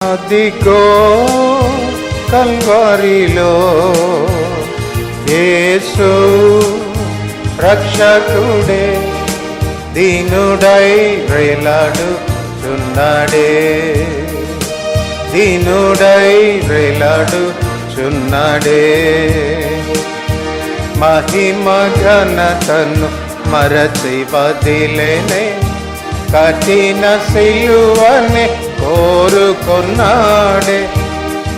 అదిగో కల్వరిలో యేసు రక్షకుడే దీనుడై వేలాడు చున్నాడే దీనుడై వేలాడు చున్నాడే మహిమ ఘనతను మరచి వదిలేనే కఠిన సిలువని కోరుకున్నాడే.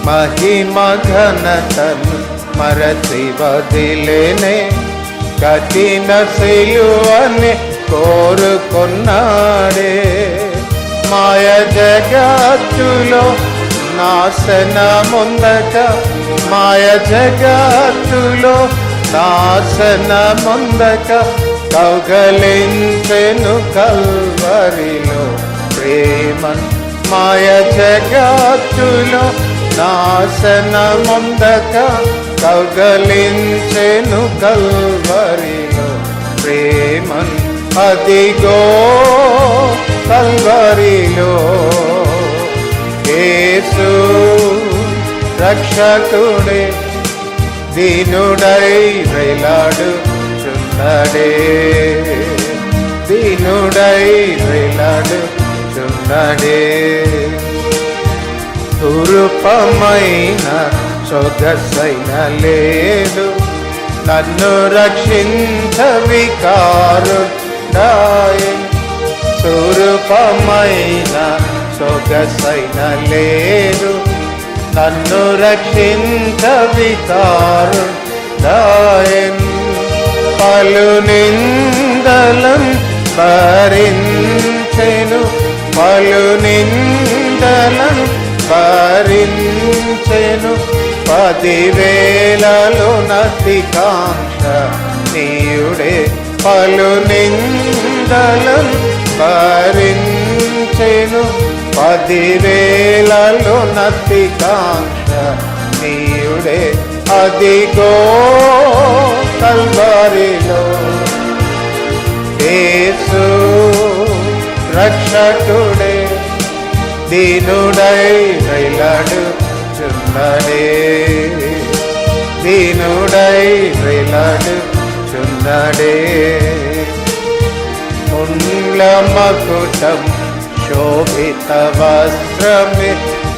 మహిమ ఘనతను మరచి వదిలేనే కఠిన శిలువని కోరుకున్నాడే. మాయ జగత్తులో నాశనముందట మాయ జగత్తులో నాశనముందక కౌగలించెను కల్వరిలో ప్రేమను మాయ జగత్తులో నాశనముందక కగలించెను కల్వరిలో ప్రేమన్. అదిగో కల్వరిలో యేసు రక్షకుడే దీనుడై వేలాడు చున్నడే దీనుడై వేలాడు చున్నడే దురుపమైన సొగసైన లేదు నన్ను రక్షించ కారుడాయే స్వరూపమైన సొగసైన లేదు నన్ను రక్షించ కారుడాయన్ పలు నిందలం భరించెను. పలు నిందలను భరించెను. పదివేలలో నతికాంత నీయుడే. పలు నిందలను భరించెను. పదివేలలో నతికాంత నీయుడే. అదిగో కల్వరిలో. యేసు రక్షకుడే దీనుడై వేలాడు చున్నడే దీనుడై వేలాడు చున్నడే ముండ్లమకుటం శోభిత వస్త్రమే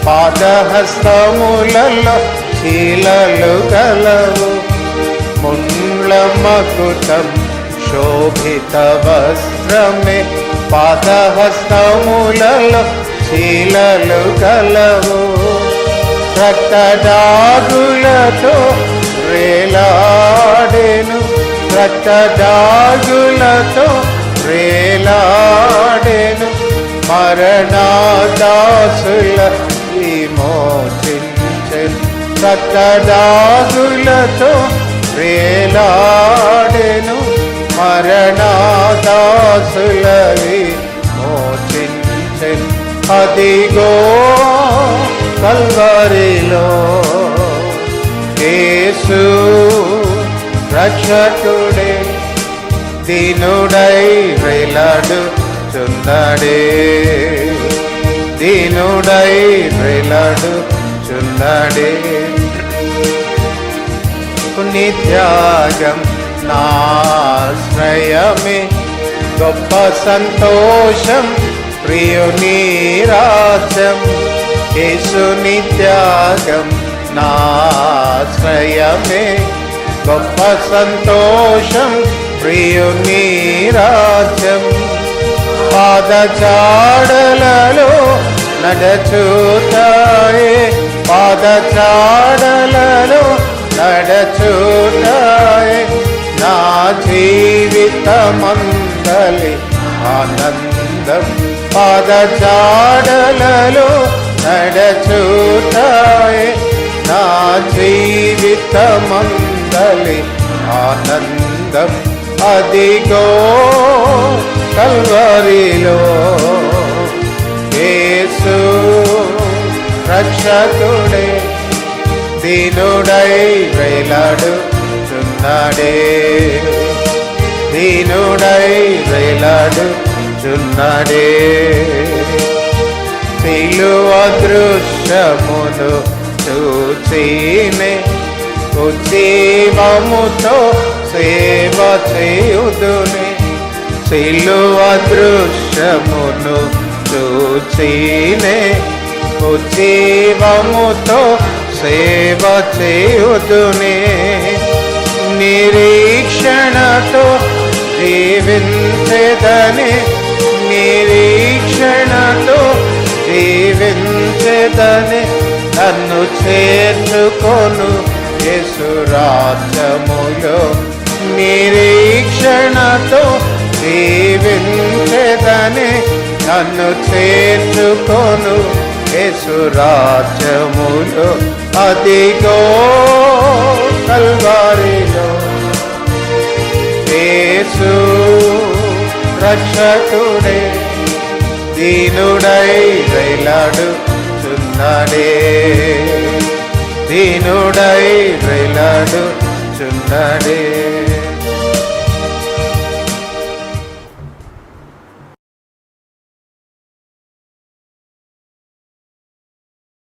పాదహస్తములలో శీలలు గలవు. ముండ్లమకుటం శోభిత వస్త్ర మాత్రమే పాదహస్తములలో శీలలు కలవు. రక్తదాగులతో రేలాడేను. రక్తదాగులతో రేలాడేను. మరణదాసుల విమోచించెను. రక్తదాగులతో రేలాడెను. మరణాదాసులవి మోచించెన్. అదిగో కల్వరిలో కేసు రక్షకుడే దీనుడై వేలాడు చుందడే దీనుడై వేలాడు చుందడే నిత్యాగం నాశ్రయమే. గొప్ప సంతోషం ప్రియుని రాజ్యం యేసుని త్యాగం నాశ్రయమే. గొప్ప సంతోషం ప్రియుని రాజ్యం పాదచాడలలో నడచూతాయే. పాదచాడలలో నడచూతాయే. నా జీవితమందలి ఆనందం పాదచాడలలో నడచూతాయే. నా జీవితమందలి ఆనందం అదిగో కల్వరిలో. యేసు రక్షకుడే దీనుడై వేలాడు ఉన్నాడే దీనుడై వేలాడు చున్నాడే సిలువ దృశ్యమును చూచినే ఉజ్జీవముతో సేవ చేయుదుని. సిలువ దృశ్యమును చూచినే ఉజ్జీవముతో సేవ చేయుదునే. నిరీక్షణతో జీవించదని నిరీక్షణతో జీవించదని నన్ను చేర్చుకొను యేసురాజ్యములో నిరీక్షణతో జీవించదని నన్ను చేర్చుకొను యేసురాజ్యములో అదిగో కల్వారిలో. యేసు రక్షకుడే దీనుడై రైలాడు చున్నాడే దీనుడై రైలాడు చున్నాడే